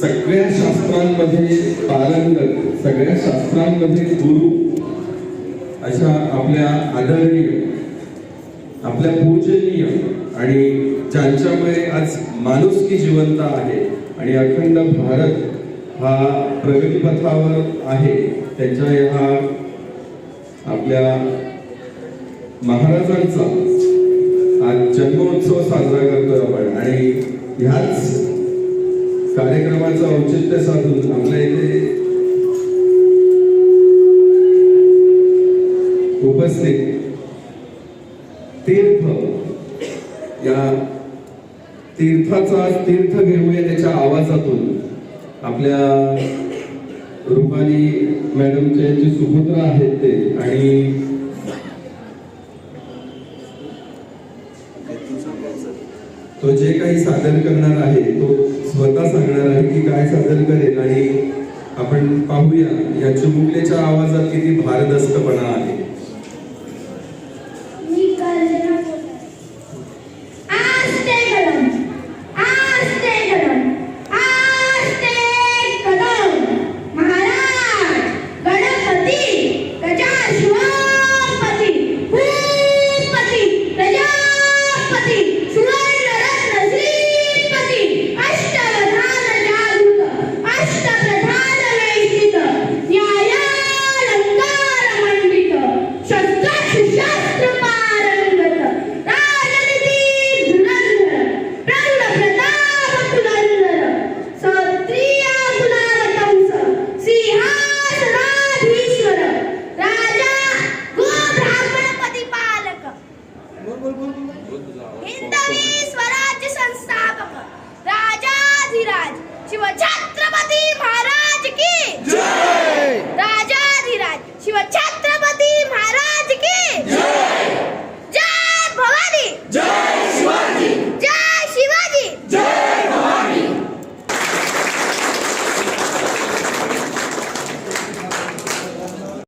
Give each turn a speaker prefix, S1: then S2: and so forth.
S1: सगळ्या शास्त्रांमध्ये पारंगत सगळ्या शास्त्रांमध्ये गुरु अशा आपल्या आदरणीय आपल्या पूजनीय आणि ज्यांच्यामुळे आज माणुसकी जिवंत आहे आणि अखंड भारत हा प्रगतीपथावर आहे त्यांच्या ह्या आपल्या महाराजांचा आज जन्मोत्सव साजरा करतोय आपण. आणि ह्याच कार्यक्रमाचं औचित्य साधून आपल्या इथे उपस्थित तीर्थ या तीर्थाचा तीर्थ घेऊया त्याच्या आवाजातून आपल्या रुपाली मॅडमचे जे सुपुत्र आहेत ते आणि तो जे काही सादर करणार आहे तो स्वतः सांगणार आहे की काय सादर करेल आणि आपण पाहूया या चुमुकलेच्या आवाजात किती भारदस्तपणा आहे.
S2: हिंदवी स्वराज्य संस्थापक राजाधिराज शिवछत्रपती महाराज की